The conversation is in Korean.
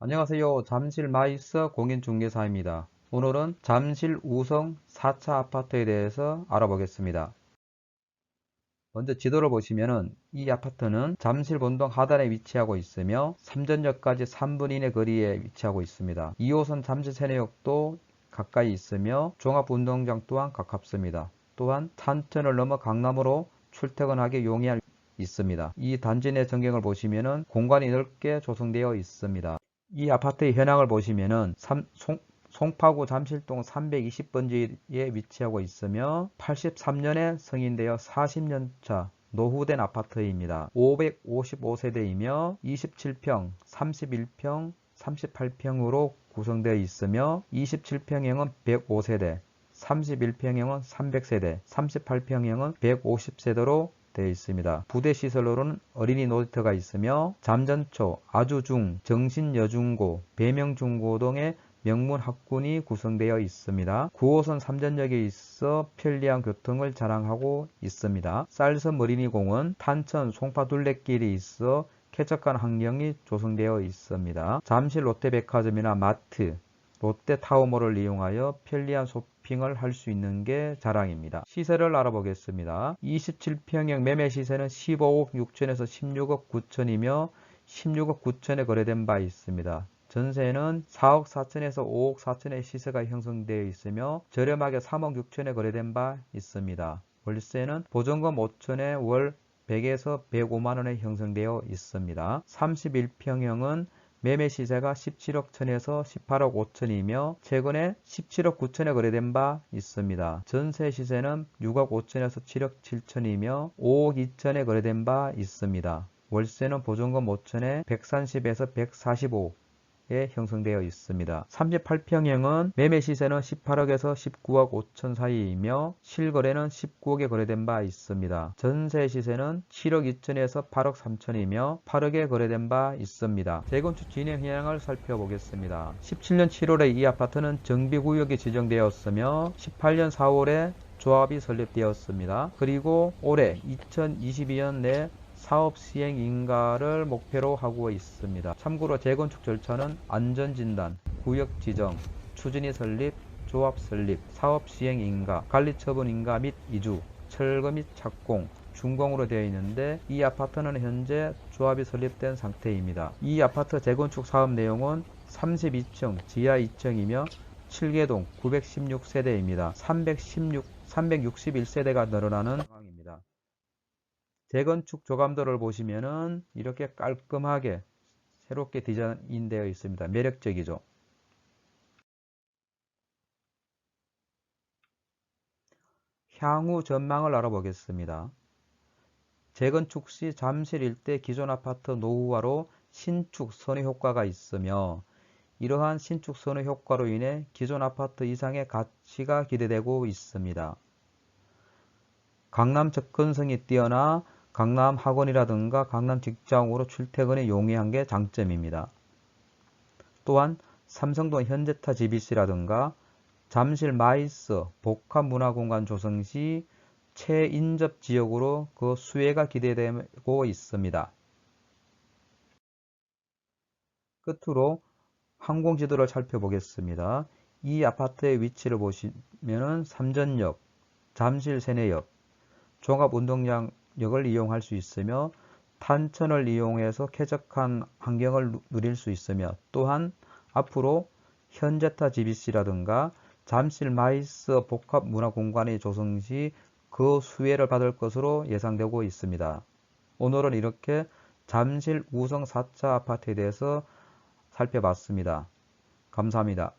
안녕하세요. 잠실 마이스 공인중개사입니다. 오늘은 잠실 우성 4차 아파트에 대해서 알아보겠습니다. 먼저 지도를 보시면은 이 아파트는 잠실 본동 하단에 위치하고 있으며 삼전역까지 3분 이내 거리에 위치하고 있습니다. 2호선 잠실 세내역도 가까이 있으며 종합운동장 또한 가깝습니다. 또한 산천을 넘어 강남으로 출퇴근하기 용이할 있습니다. 이 단지 내 전경을 보시면은 공간이 넓게 조성되어 있습니다. 이 아파트의 현황을 보시면은 삼, 송, 송파구 잠실동 320번지에 위치하고 있으며 83년에 승인되어 40년 차 노후된 아파트입니다. 555세대이며 27평, 31평, 38평으로 구성되어 있으며 27평형은 105세대, 31평형은 300세대, 38평형은 150세대로 되어 있습니다. 부대 시설로는 어린이 놀이터가 있으며 잠전초, 아주중, 정신여중고, 배명중고 등의 명문 학군이 구성되어 있습니다. 9호선 삼전역에 있어 편리한 교통을 자랑하고 있습니다. 쌀섬 어린이공원, 탄천 송파 둘레길이 있어 쾌적한 환경이 조성되어 있습니다. 잠실 롯데백화점이나 마트, 롯데타워몰을 이용하여 편리한 쇼핑을 할 수 있는 게 자랑입니다. 시세를 알아보겠습니다. 27평형 매매 시세는 15억 6천에서 16억 9천이며 16억 9천에 거래된 바 있습니다. 전세는 4억 4천에서 5억 4천의 시세가 형성되어 있으며 저렴하게 3억 6천에 거래된 바 있습니다. 월세는 보증금 5천에 월 100에서 105만원에 형성되어 있습니다. 31평형은 매매 시세가 17억 천에서 18억 5천이며 최근에 17억 9천에 거래된 바 있습니다. 전세 시세는 6억 5천에서 7억 7천이며 5억 2천에 거래된 바 있습니다. 월세는 보증금 5천에 130에서 145, 에 형성되어 있습니다. 38평형은 매매 시세는 18억에서 19억 5천 사이이며 실거래는 19억에 거래된 바 있습니다. 전세 시세는 7억 2천에서 8억 3천이며 8억에 거래된 바 있습니다. 재건축 진행 현황을 살펴보겠습니다. 17년 7월에 이 아파트는 정비구역이 지정되었으며 18년 4월에 조합이 설립되었습니다. 그리고 올해 2022년 내 사업 시행 인가를 목표로 하고 있습니다. 참고로 재건축 절차는 안전진단, 구역 지정, 추진위 설립, 조합 설립, 사업 시행 인가, 관리 처분 인가 및 이주, 철거 및 착공, 준공으로 되어 있는데 이 아파트는 현재 조합이 설립된 상태입니다. 이 아파트 재건축 사업 내용은 32층, 지하 2층이며 7개동 916세대입니다. 316, 361세대가 늘어나는 상황입니다. 재건축 조감도를 보시면은 이렇게 깔끔하게 새롭게 디자인되어 있습니다. 매력적이죠. 향후 전망을 알아보겠습니다. 재건축 시 잠실 일대 기존 아파트 노후화로 신축 선호 효과가 있으며 이러한 신축 선호 효과로 인해 기존 아파트 이상의 가치가 기대되고 있습니다. 강남 접근성이 뛰어나 강남 학원이라든가 강남 직장으로 출퇴근에 용이한 게 장점입니다. 또한 삼성동 현대타 GBC라든가 잠실 마이스 복합문화공간 조성 시 최인접 지역으로 그 수혜가 기대되고 있습니다. 끝으로 항공지도를 살펴보겠습니다. 이 아파트의 위치를 보시면 삼전역, 잠실 세내역, 종합운동장 역을 이용할 수 있으며 탄천을 이용해서 쾌적한 환경을 누릴 수 있으며 또한 앞으로 현대타 GBC라든가 잠실 마이스 복합 문화 공간의 조성 시 그 수혜를 받을 것으로 예상되고 있습니다. 오늘은 이렇게 잠실 우성 4차 아파트에 대해서 살펴봤습니다. 감사합니다.